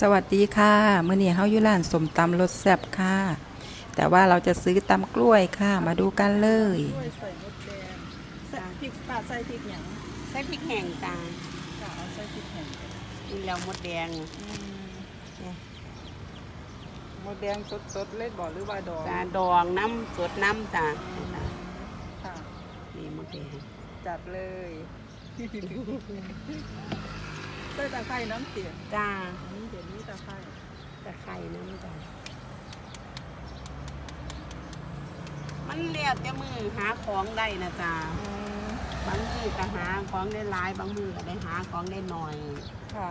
สวัสดีค่ะมื่อนี้เฮาอยู่ร้านสมตำรสแซ่บค่ะ แต่ว่าเราจะซื้อตำกล้วยค่ะ มาดูกันเลย กล้วยใส่มดแดงใส่พริกป้าใส่พริกหยังใส่พริกแห้งจ้าค่ะเอาใส่พริกแห้งนี่แล้วมดแดงมดแดงสดๆเลยบ่หรือว่าดองจ้าดองน้ำสดน้ำจ้าค่ะนี่มดแดงจัดเลยใส่ตะไคร้น้ำเตี๋ยจ้าอันนี้เดี๋ยวนี้ ตะไคร้ตะไคร้น้ำจ้ามันเรียกแต่มือหาของได้นะจ้าบางมือก็หาของได้หลายบางมือก็ได้หาของได้หน่อยค่ะ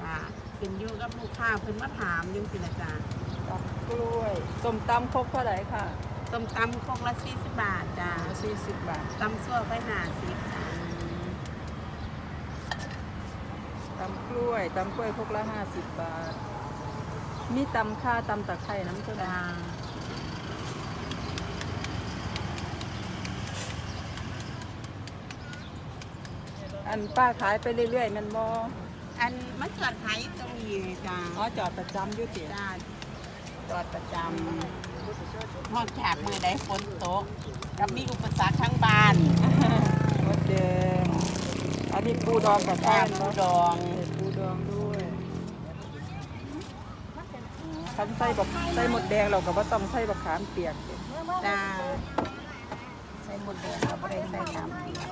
จ้าขึ้นอยู่กับลูกค้าเพิ่นมาถามยังสิละจ้าตำกล้วยส้มตำครกเท่าไหร่ค่ะต้มตำครกละสี่สิบบาทจ้าสี่สิบบาทตำซั่วไปหาสิบจ้า ตำกล้วยตำกล้วยครกละห้าสิบบาท มีตำข้าตำตะไคร้น้ำก็ได้จ้าอันป้าขายไปเรื่อยๆแมันบ่อันมันจอดขายอยู่ตรงนี้เลยจ้าอ๋อจอดประจำอยู่เตี๋ยจ้าจอดประจำนอกจากมือใดฝนตกกับมีอุปสรรคทั้งบ้าน มดแดงอันนี้ ปูดองกับจ้าแป้งปูเนาะดองใส่ปูดองด้วยคันใส่บักใส่หมดแดงเราก็บ่ต้องใส่บักขามเปียกจ้าใส่หมดแดงกับบริใส่ตามเปียก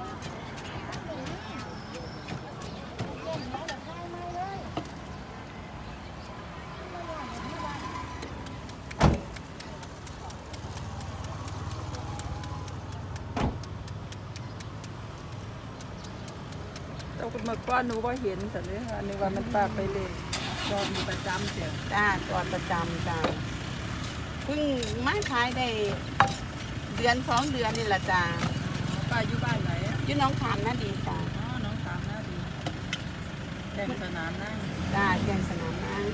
แต่เมื่อก่อนหนูบ่เห็นแต่เนี่ยนึกว่ามันปากไปเลยดองอยู่ประจำเสียจ้าจอดประจำจ้าเพิ่งมาขายได้เดือนสองเดือนนี่แหละจ้าป้าอยู่บ้านไหนอะอยี่น้องขามน่าดีจ้าอ๋อน้องสามหน้าดีแดงสนามนั่งจ้าแกงสนามนาง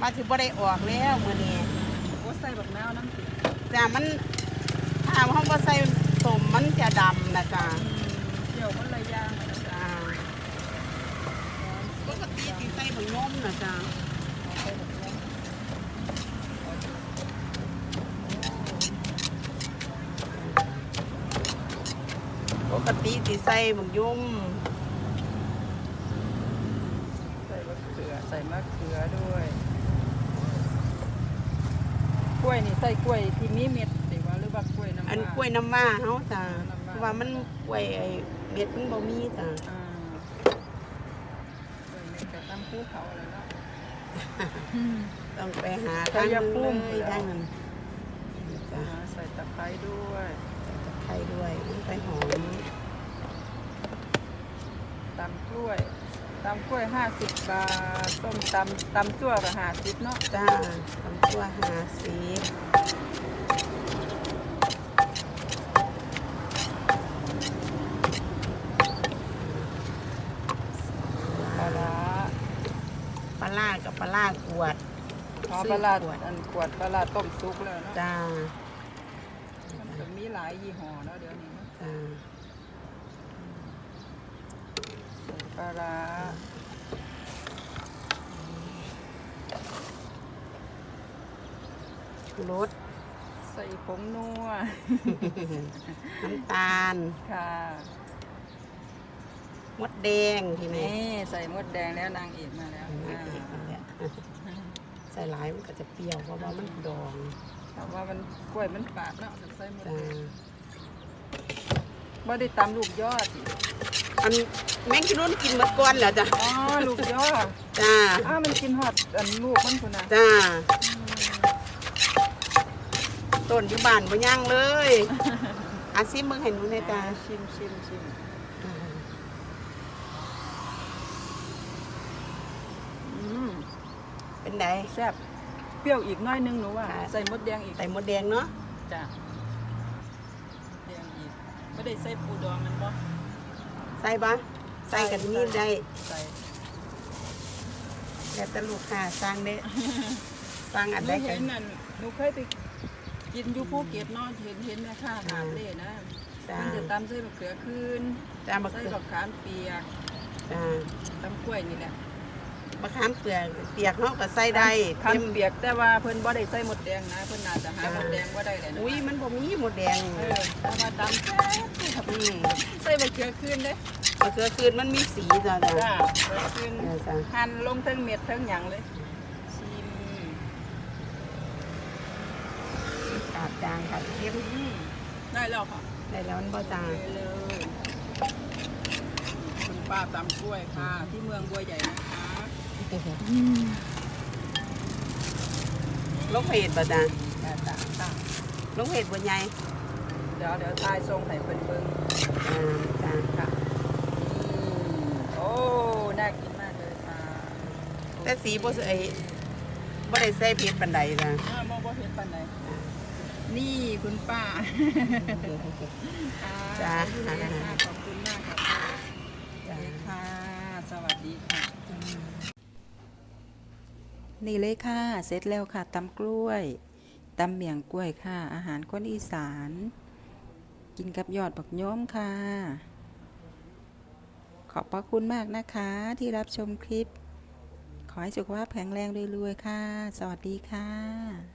มาถึงบ่ได้ออกแล้วมื้อนี้โอ้ใส่บักนาวน้ำติดจ้ามันถ้าห้องบ่ใส่สมมันจะดำนะจ้า เกี่ยวมันเลยย่างอะนะ จ้าปกติ สิใส่บักย่อมนะจ้าใส่บักนาวปกติสิใส่บักย่อมใส่มะเขือใส่มะเขือด้วย กล้วยนี่ใส่กล้วยที่มีเม็ดติว่าหรือว่ากล้วยน้ำอันว้ากล้วยน้ำว้าเฮาจ้าน้ำว้าเพราะว่ามันกล้วยไอ้เม็ดมันบ่มีจ้าอ่า กล้วยเม็ดกับตำภูเขาอะไรเนาะต้องไปหาชัยภูมิเลยทางนั้นจ้าอ่าใส่ตะไคร้ด้วยไข่ด้วยมันไปหอมตำกล้วยตำกล้วยห้าสิบบาทต้มตำตำซั่วกับห้าสิบเนาะจ้าทำตัวหาสีปลาร้า ปลาล่ากับปลาล่ากวด อ๋อ ซื้ปอลาร้าขวดอันขวดปลาร้าต้มซุกแล้วเนาะจ้ามันก็มีหลายยี่ห้อเนาะเดี๋ยวนี้เนาะจ้าใส่ปลาร้ารส ใส่ผงนัวน้ำตาลค่ะมดแดงทีนี้นี่ใส่มดแดงแล้วนางเอกมาแล้วนางอ่า เอกนั่นแหละใส่หลายมันก็จะเปรี้ยวเพราะว่ามันดองแต่ว่ามันกล้วยมันฝาดเนาะใส่มดจ้าแดงบ่ได้ตำลูกยอด อันแมงกินุ่นกินหมดก้อนแล้วจ้ะอ๋อ ลูกยอด จ้าอ้าวมันกินฮอดอันลูกมันพุ่นน่ะจ้าต้นอยู่บ้านบ่ย่างเลยอาซิมึงเห็นมึงในจ้า ชิมชิมชิมอืม เป็ นไดแซ่บเปรี้ยวอีกหน้อยนึงหนูว่าค่ะใส่มดแดงอีกใส่มดแดงเนาะจ้ะแดงอีกไม่ได้ใส่ปูดองมันบ่ใส่ปะใส่กันนี่ได้ใส่แล้วแต่ลูกค้าสั่งเด้สั่งหอันนูใดกัเห็นนนั่นหนูเคยไปกินอยู่ภูเก็ตเนาะเห็นเห็นแม่ค้าหาบเล่นะจ้ามันจะตำใส่มะเขือคืนจ้ามาใส่คือบักขามเปียกจ้าตำกล้วยนี่แหละ มะขามเปียกเปียกเฮาก็ใส่ได้คันเต็มเปียกแต่ว่าเพิ่นบ่ได้ใส่หมดแดงนะ เพิ่นน่าจะหาหมดแดงบ่ได้เลยนะอุ้ยมันบ่มีหมดแดงเออแต่ว่าตำแซ่บครับอืมใส่บะเขือคืนเด้มะเขือคืนมันมีสีจ้ะจ้ะจ้าบะคืนเออจ้ะหั่นลงทั้งเม็ดทั้งหยังเลยชิมกาดจางค่ะเค็มอืมได้แล้วค่ะได้แล้วมันบ่จางเลยเลยคุณป้าตำกล้วยค่ะ ที่เมืองบัวใหญ่นะคะ ลงเพจบ่จ้ะจ้าจ้าจ้าลงเพจบ่ใหญ่เดี๋ยวเดี๋ยวทายทรงให้เพิ่นเบิ่งอ่าจ้ะค่ะอืมโอ้น่ากินมากเลยค่ะแต่สีบ่ใส่บ่ได้ใส่เผ็ดปานใดจ้ะอ่ามองบ่เห็นปานใดนี่คุณป้าจ้าขอบคุณมากขอบคุณมากค่ะ จ้ะ ค่ะ สวัสดีค่ะ นี่เลยค่ะ เสร็จแล้วค่ะตำกล้วยตำเมียงกล้วยค่ะ อาหารคนอีสาน กินกับยอดบักโย้อมค่ะ ขอบพระคุณมากนะคะที่รับชมคลิป ขอให้สุขภาพแข็งแรงรวยๆค่ะ สวัสดีค่ะ